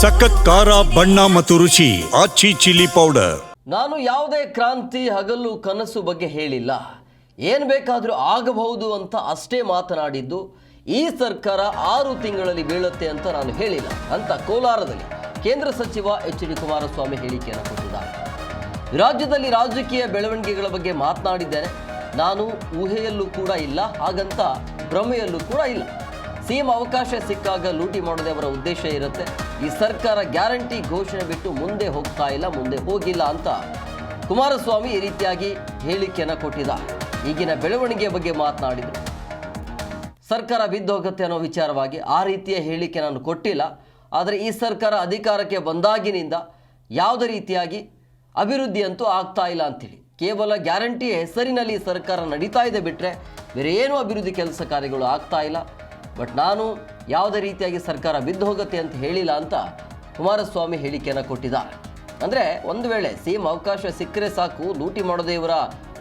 ಸಖತ್ ಖಾರ, ಬಣ್ಣ ಮತ್ತು ರುಚಿ, ಆಚಿ ಚಿಲ್ಲಿ ಪೌಡರ್. ನಾನು ಯಾವುದೇ ಕ್ರಾಂತಿ, ಹಗಲು, ಕನಸು ಬಗ್ಗೆ ಹೇಳಿಲ್ಲ. ಏನು ಬೇಕಾದರೂ ಆಗಬಹುದು ಅಂತ ಅಷ್ಟೇ ಮಾತನಾಡಿದ್ದು ಈ ಸರ್ಕಾರ ಆರು ತಿಂಗಳಲ್ಲಿ ಬೀಳುತ್ತೆ ಅಂತ ನಾನು ಹೇಳಿಲ್ಲ. ಅಂತ ಕೋಲಾರದಲ್ಲಿ ಕೇಂದ್ರ ಸಚಿವ ಎಚ್ ಡಿ ಕುಮಾರಸ್ವಾಮಿ ಹೇಳಿಕೆಯನ್ನು ಕೊಟ್ಟಿದ್ದಾರೆ. ರಾಜ್ಯದಲ್ಲಿ ರಾಜಕೀಯ ಬೆಳವಣಿಗೆಗಳ ಬಗ್ಗೆ ಮಾತನಾಡಿದ್ದೇನೆ. ನಾನು ಊಹೆಯಲ್ಲೂ ಕೂಡ ಇಲ್ಲ, ಹಾಗಂತ ಭ್ರಮೆಯಲ್ಲೂ ಕೂಡ ಇಲ್ಲ. ಸಿಎಂ ಅವಕಾಶ ಸಿಕ್ಕಾಗ ಲೂಟಿ ಮಾಡೋದೇ ಅವರ ಉದ್ದೇಶ ಇರುತ್ತೆ. ಈ ಸರ್ಕಾರ ಗ್ಯಾರಂಟಿ ಘೋಷಣೆ ಬಿಟ್ಟು ಮುಂದೆ ಹೋಗ್ತಾ ಇಲ್ಲ, ಮುಂದೆ ಹೋಗಿಲ್ಲ ಅಂತ ಕುಮಾರಸ್ವಾಮಿ ಈ ರೀತಿಯಾಗಿ ಹೇಳಿಕೆಯನ್ನು ಕೊಟ್ಟಿದ್ದಾರೆ. ಈಗಿನ ಬೆಳವಣಿಗೆ ಬಗ್ಗೆ ಮಾತನಾಡಿದರು. ಸರ್ಕಾರ ಬಿದ್ದೋಗುತ್ತೆ ಅನ್ನೋ ವಿಚಾರವಾಗಿ ಆ ರೀತಿಯ ಹೇಳಿಕೆ ನಾನು ಕೊಟ್ಟಿಲ್ಲ. ಆದರೆ ಈ ಸರ್ಕಾರ ಅಧಿಕಾರಕ್ಕೆ ಬಂದಾಗಿನಿಂದ ಯಾವುದೇ ರೀತಿಯಾಗಿ ಅಭಿವೃದ್ಧಿ ಅಂತೂ ಆಗ್ತಾ ಇಲ್ಲ ಅಂತೇಳಿ. ಕೇವಲ ಗ್ಯಾರಂಟಿ ಹೆಸರಿನಲ್ಲಿ ಸರ್ಕಾರ ನಡೀತಾ ಇದೆ ಬಿಟ್ಟರೆ ಬೇರೆ ಏನೂ ಅಭಿವೃದ್ಧಿ ಕೆಲಸ ಕಾರ್ಯಗಳು ಆಗ್ತಾ ಇಲ್ಲ. ಬಟ್ ನಾನು ಯಾವುದೇ ರೀತಿಯಾಗಿ ಸರ್ಕಾರ ಬಿದ್ದು ಹೋಗುತ್ತೆ ಅಂತ ಹೇಳಿಲ್ಲ ಅಂತ ಕುಮಾರಸ್ವಾಮಿ ಹೇಳಿಕೆಯನ್ನು ಕೊಟ್ಟಿದ್ದಾರೆ. ಅಂದರೆ ಒಂದು ವೇಳೆ ಸಿ ಎಂ ಅವಕಾಶ ಸಿಕ್ಕರೆ ಸಾಕು, ಲೂಟಿ ಮಾಡೋದೇ ಇವರ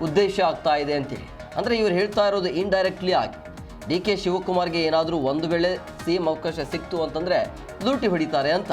ಉದ್ದೇಶ ಆಗ್ತಾ ಇದೆ ಅಂತೇಳಿ. ಅಂದರೆ ಇವರು ಹೇಳ್ತಾ ಇರೋದು ಇಂಡೈರೆಕ್ಟ್ಲಿ ಆಗಿ. ಡಿ ಕೆ ಶಿವಕುಮಾರ್ಗೆ ಏನಾದರೂ ಒಂದು ವೇಳೆ ಸಿ ಎಂ ಅವಕಾಶ ಸಿಕ್ತು ಅಂತಂದರೆ ಲೂಟಿ ಹೊಡಿತಾರೆ ಅಂತ.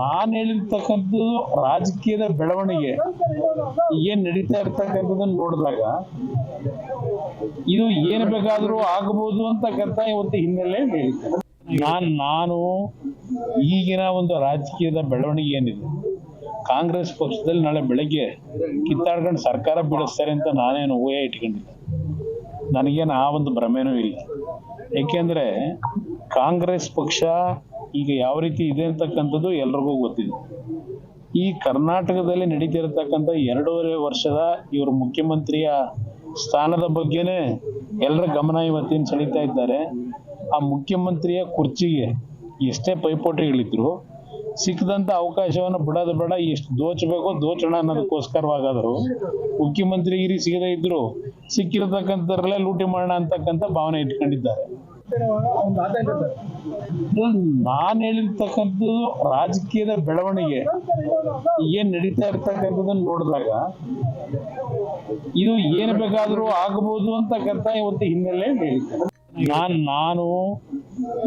ನಾನು ಹೇಳಿರ್ತಕ್ಕಂಥದ್ದು ರಾಜಕೀಯದ ಬೆಳವಣಿಗೆ. ಏನ್ ನಡೀತಾ ಇರ್ತಕ್ಕಂಥದ್ದನ್ನ ನೋಡಿದಾಗ ಇದು ಏನ್ ಬೇಕಾದ್ರೂ ಆಗಬಹುದು ಅಂತಕ್ಕಂಥ ಇವತ್ತು ಹಿನ್ನೆಲೆ ಹೇಳಿದ್ದೆ. ನಾನ್, ನಾನು ಈಗಿನ ಒಂದು ರಾಜಕೀಯದ ಬೆಳವಣಿಗೆ ಏನಿದೆ? ಕಾಂಗ್ರೆಸ್ ಪಕ್ಷದಲ್ಲಿ ನಾಳೆ ಬೆಳಗ್ಗೆ ಕಿತ್ತಾಡ್ಕೊಂಡು ಸರ್ಕಾರ ಬೀಳಿಸ್ತಾರೆ ಅಂತ ನಾನೇನು ಊಹೆ ಇಟ್ಕೊಂಡಿದ್ದೆ ನನಗೇನು ಆ ಒಂದು ಭ್ರಮೇನೂ ಇಲ್ಲ. ಏಕೆಂದ್ರೆ ಕಾಂಗ್ರೆಸ್ ಪಕ್ಷ ಈಗ ಯಾವ ರೀತಿ ಇದೆ ಅಂತಕ್ಕಂಥದ್ದು ಎಲ್ರಿಗೂ ಗೊತ್ತಿದೆ. ಈ ಕರ್ನಾಟಕದಲ್ಲಿ ನಡೀತಿರತಕ್ಕಂಥ ಎರಡೂವರೆ ವರ್ಷದ ಇವರು ಮುಖ್ಯಮಂತ್ರಿಯ ಸ್ಥಾನದ ಬಗ್ಗೆನೇ ಎಲ್ಲರ ಗಮನ ಇವತ್ತಿನ ಸೆಳೀತಾ ಇದ್ದಾರೆ. ಆ ಮುಖ್ಯಮಂತ್ರಿಯ ಕುರ್ಚಿಗೆ ಎಷ್ಟೇ ಪೈಪೋಟಿಗಳಿದ್ರು ಸಿಕ್ಕದಂತ ಅವಕಾಶವನ್ನು ಬಿಡೋದು ಬೇಡ, ಎಷ್ಟು ದೋಚಬೇಕು ದೋಚಣ ಅನ್ನೋದಕ್ಕೋಸ್ಕರವಾಗಾದ್ರು ಮುಖ್ಯಮಂತ್ರಿಗಿರಿ ಸಿಗದೇ ಇದ್ರು ಸಿಕ್ಕಿರತಕ್ಕಂಥದ್ರಲ್ಲೇ ಲೂಟಿ ಮಾಡೋಣ ಅಂತಕ್ಕಂಥ ಭಾವನೆ ಇಟ್ಕೊಂಡಿದ್ದಾರೆ. ನಾನು ಹೇಳಿರ್ತಕ್ಕಂಥದ್ದು ರಾಜಕೀಯದ ಬೆಳವಣಿಗೆ. ಏನ್ ನಡೀತಾ ಇರ್ತಕ್ಕಂಥದ್ದನ್ನ ನೋಡಿದಾಗ ಇದು ಏನ್ ಬೇಕಾದ್ರೂ ಆಗಬಹುದು ಅಂತಕ್ಕಂಥ ಇವತ್ತು ಹಿನ್ನೆಲೆ ಹೇಳಿದ್ದೆ. ನಾನ್, ನಾನು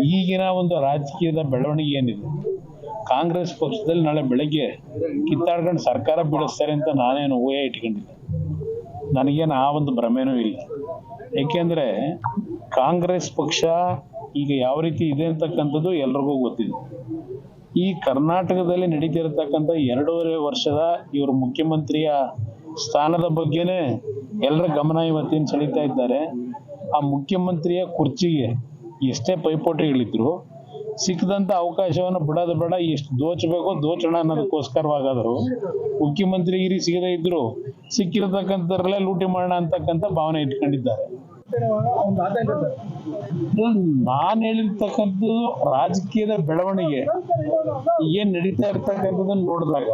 ಈಗಿನ ಒಂದು ರಾಜಕೀಯದ ಬೆಳವಣಿಗೆ ಏನಿದೆ? ಕಾಂಗ್ರೆಸ್ ಪಕ್ಷದಲ್ಲಿ ನಾಳೆ ಬೆಳಗ್ಗೆ ಕಿತ್ತಾಡ್ಕೊಂಡು ಸರ್ಕಾರ ಬಿಡಿಸ್ತಾರೆ ಅಂತ ನಾನೇನು ಊಹೆ ಇಟ್ಕೊಂಡಿದ್ದೆ. ನನಗೇನು ಆ ಒಂದು ಭ್ರಮೆನೂ ಇಲ್ಲ. ಏಕೆಂದ್ರೆ ಕಾಂಗ್ರೆಸ್ ಪಕ್ಷ ಈಗ ಯಾವ ರೀತಿ ಇದೆ ಅಂತಕ್ಕಂಥದ್ದು ಎಲ್ರಿಗೂ ಗೊತ್ತಿದೆ. ಈ ಕರ್ನಾಟಕದಲ್ಲಿ ನಡೀತಿರತಕ್ಕಂಥ ಎರಡೂವರೆ ವರ್ಷದ ಇವರು ಮುಖ್ಯಮಂತ್ರಿಯ ಸ್ಥಾನದ ಬಗ್ಗೆನೇ ಎಲ್ಲರ ಗಮನ ಇವತ್ತಿನ ಸೆಳೀತಾ ಇದ್ದಾರೆ. ಆ ಮುಖ್ಯಮಂತ್ರಿಯ ಕುರ್ಚಿಗೆ ಎಷ್ಟೇ ಪೈಪೋಟಿಗಳಿದ್ರು ಸಿಕ್ಕದಂತ ಅವಕಾಶವನ್ನು ಬಿಡೋದು ಬೇಡ, ಎಷ್ಟು ದೋಚಬೇಕು ದೋಚೋಣ ಅನ್ನೋದಕ್ಕೋಸ್ಕರವಾಗಾದ್ರು ಮುಖ್ಯಮಂತ್ರಿಗಿರಿ ಸಿಗದೇ ಇದ್ರು ಸಿಕ್ಕಿರತಕ್ಕಂಥದ್ರಲ್ಲೇ ಲೂಟಿ ಮಾಡೋಣ ಅಂತಕ್ಕಂಥ ಭಾವನೆ ಇಟ್ಕೊಂಡಿದ್ದಾರೆ. ನಾನು ಹೇಳಿರ್ತಕ್ಕಂಥದ್ದು ರಾಜಕೀಯದ ಬೆಳವಣಿಗೆ ಏನ್ ನಡೀತಾ ಇರ್ತಕ್ಕಂಥದ್ದನ್ನ ನೋಡಿದಾಗ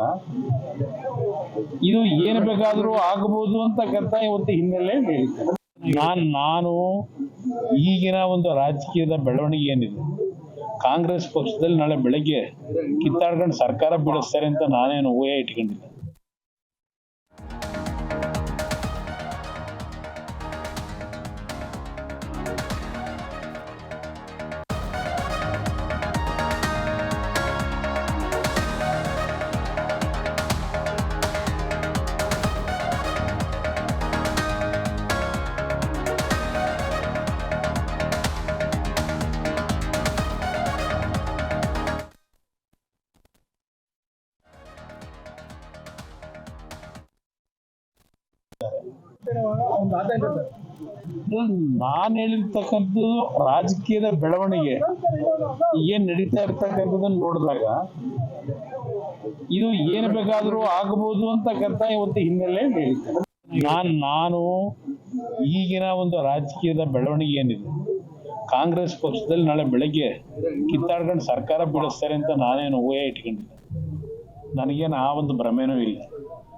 ಇದು ಏನ್ ಬೇಕಾದ್ರೂ ಆಗಬಹುದು ಅಂತಕ್ಕಂಥ ಇವತ್ತು ಹಿನ್ನೆಲೆ ಹೇಳಿದ್ದೆ. ನಾನ್ ನಾನು ಈಗಿನ ಒಂದು ರಾಜಕೀಯದ ಬೆಳವಣಿಗೆ ಏನಿದೆ? ಕಾಂಗ್ರೆಸ್ ಪಕ್ಷದಲ್ಲಿ ನಾಳೆ ಬೆಳಗ್ಗೆ ಕಿತ್ತಾಡ್ಕೊಂಡು ಸರ್ಕಾರ ಬೀಳಿಸ್ತಾರೆ ಅಂತ ನಾನೇನು ಊಹೆ ಇಟ್ಕೊಂಡಿದ್ದೆ ನಾನು ಹೇಳಿರ್ತಕ್ಕಂಥದ್ದು ರಾಜಕೀಯದ ಬೆಳವಣಿಗೆ. ಏನ್ ನಡೀತಾ ಇರ್ತಕ್ಕಂಥದ್ದನ್ನು ನೋಡಿದಾಗ ಇದು ಏನ್ ಬೇಕಾದ್ರೂ ಆಗಬಹುದು ಅಂತಕ್ಕಂಥ ಇವತ್ತು ಹಿನ್ನೆಲೆ ನಾನು ನಾನು ಈಗಿನ ಒಂದು ರಾಜಕೀಯದ ಬೆಳವಣಿಗೆ ಏನಿದೆ? ಕಾಂಗ್ರೆಸ್ ಪಕ್ಷದಲ್ಲಿ ನಾಳೆ ಬೆಳಗ್ಗೆ ಕಿತ್ತಾಡ್ಕೊಂಡು ಸರ್ಕಾರ ಬೀಳಿಸ್ತಾರೆ ಅಂತ ನಾನೇನು ಊಹೆ ಇಟ್ಕೊಂಡಿದ್ದೆ. ನನಗೇನು ಆ ಒಂದು ಭ್ರಮೇನೂ ಇಲ್ಲ.